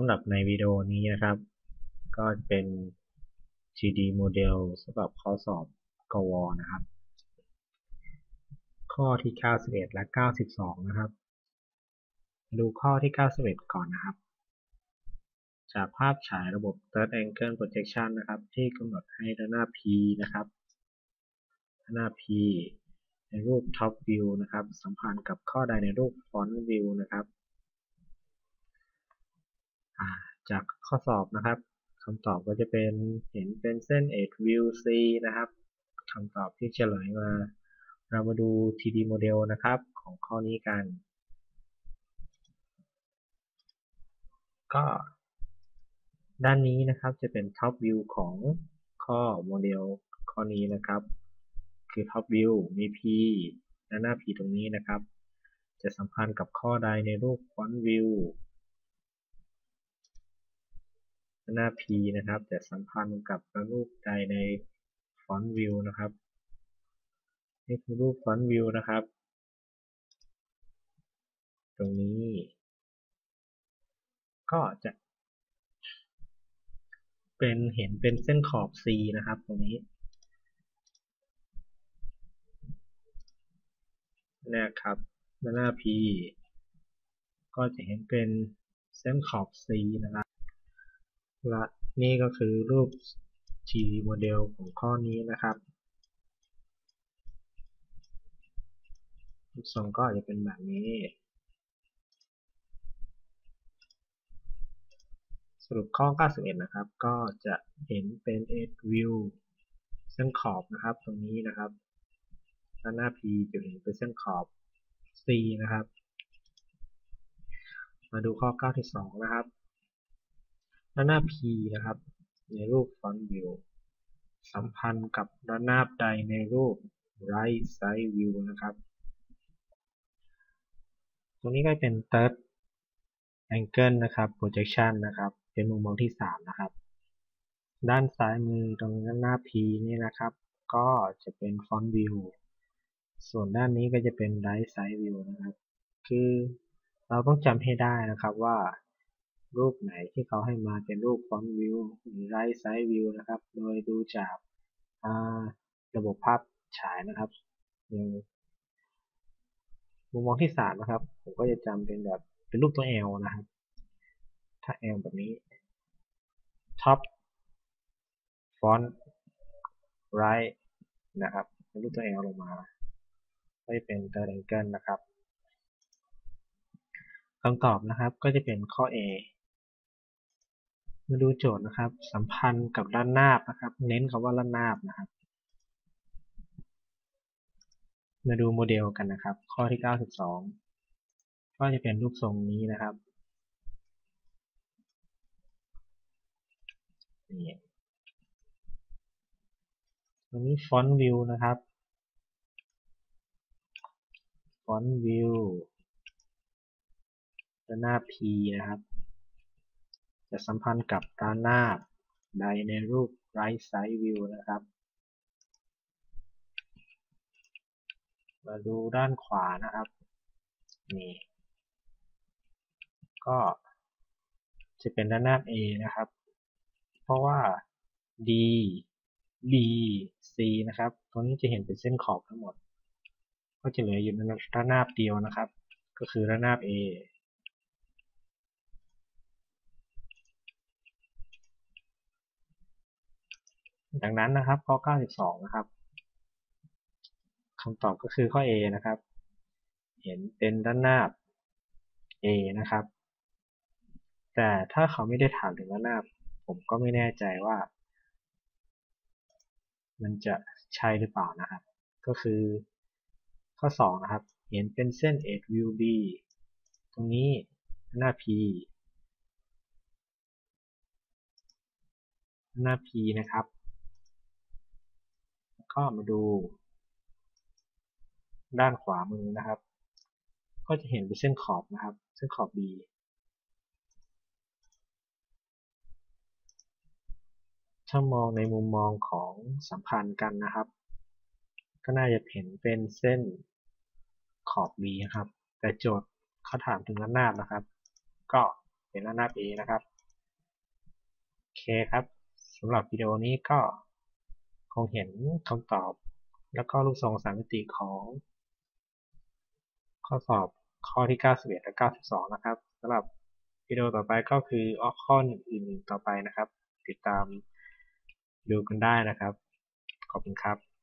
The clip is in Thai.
ำหรับในวิดีโอนี้นะครับ ก็เป็น GD โมเดลสำหรับข้อสอบกวนะครับ ข้อที่ 91 และ 92 นะครับ ดูข้อที่ 91 ก่อนนะครับ จากภาพฉายระบบ Third Angle Projection นะครับ ที่กำหนดให้ด้านหน้า P นะครับด้านหน้า P ในรูป Top View นะครับ สัมพันธ์กับข้อใดในรูป Front View นะครับ จากข้อสอบนะครับคำตอบก็จะเป็นเห็นเป็นเส้น edge view C นะครับคำตอบที่เฉลยมา เรามาดู 3D โมเดลนะครับของข้อนี้กัน ก็ด้านนี้นะครับจะเป็น top view ของข้อโมเดลข้อนี้นะครับ คือ top view มี P ด้านหน้า P ตรงนี้นะครับ จะสัมพันธ์กับข้อใดในรูป front view ด้าน หน้า P นะครับจะสัมพันธ์กับรูปใดใน front view นะครับนี่คือรูป front view นะครับ ตรงนี้ ก็จะเป็นเห็นเป็นเส้นขอบ C นะครับ ตรงนี้นะครับหน้า P ก็จะเห็นเป็นเส้นขอบ C นะครับ และนี่ก็คือรูป G โมเดลของข้อนี้นะครับรูปทรงก็จะเป็นแบบนี้ สรุปข้อ 91 นะครับ ก็จะเห็นเป็น edge view เส้นขอบนะครับ ตรงนี้นะครับด้านหน้า P จะเห็นเป็นเส้นขอบ C นะครับ มาดูข้อ 92 นะครับ ด้านหน้า P นะครับ ในรูป front view สัมพันธ์กับด้านหน้าใดในรูป right side view นะครับ ตรงนี้ก็เป็น third angle นะครับ projection นะครับ เป็นมุมมองที่ 3 นะครับ ด้านซ้ายมือตรงด้านหน้า P นี่นะครับ ก็จะเป็น front view ส่วนด้านนี้ก็จะเป็น right side view นะครับ คือเราต้องจำให้ได้นะครับว่า รูปไหนที่เขาให้มาเป็นรูป front view หรือ right side view นะครับ โดยดูจากระบบภาพฉายนะครับอย่างมุมมองที่3นะครับ ผมก็จะจำเป็นแบบเป็นรูปตัว L นะครับ ถ้า L แบบนี้ top front right นะครับเป็นรูปตัว L ลงมาก็จะเป็น third angle นะครับคำตอบนะครับก็จะเป็นข้อ A มาดูโจทย์นะครับ สัมพันธ์กับด้านหน้านะครับ เน้นคำว่าด้านหน้านะครับ มาดูโมเดลกันนะครับ ข้อที่ 92 ก็จะเป็นรูปทรงนี้นะครับนี่ตัวนี้ front view นะครับ front view ด้านน้า P นะครับ จะสัมพันธ์กับด้านหน้าใดในรูป right side view นะครับ มาดูด้านขวานะครับ นี่ ก็จะเป็นด้านหน้า A นะครับ เพราะว่า D B C นะครับตรงนี้จะเห็นเป็นเส้นขอบทั้งหมด ก็จะเหลืออยู่ในด้านหน้าเดียวนะครับ ก็คือด้านหน้า A ดังนั้นนะครับข้อ 92 นะครับคำตอบก็คือข้อ A นะครับ เห็นเป็นด้านหน้า A นะครับ แต่ถ้าเขาไม่ได้ถามถึงด้านหน้า ผมก็ไม่แน่ใจว่า มันจะใช่หรือเปล่านะครับ ก็คือข้อ 2 นะครับ เห็นเป็นเส้น 8VB ตรงนี้หน้า P หน้า P นะครับ ก็มาดู ด้านขวามือนะครับ ก็จะเห็นเป็นเส้นขอบนะครับ เส้นขอบ B ถ้ามองในมุมมองของสัมพันธ์กันนะครับ ก็น่าจะเห็นเป็นเส้นขอบ B นะครับ แต่โจทย์เขาถามถึงด้านหน้านะครับ ก็เป็นด้านหน้า P นะครับ โอเคครับสำหรับวิดีโอนี้ก็ งเห็นคำตอบ แล้วก็รูปทรงสามมิติของข้อสอบข้อที่ 91 และ 92 นะครับสำหรับวิดีโอต่อไปก็คือออข้ออื่นๆต่อไปนะครับ ติดตามดูกันได้นะครับ ขอบคุณครับ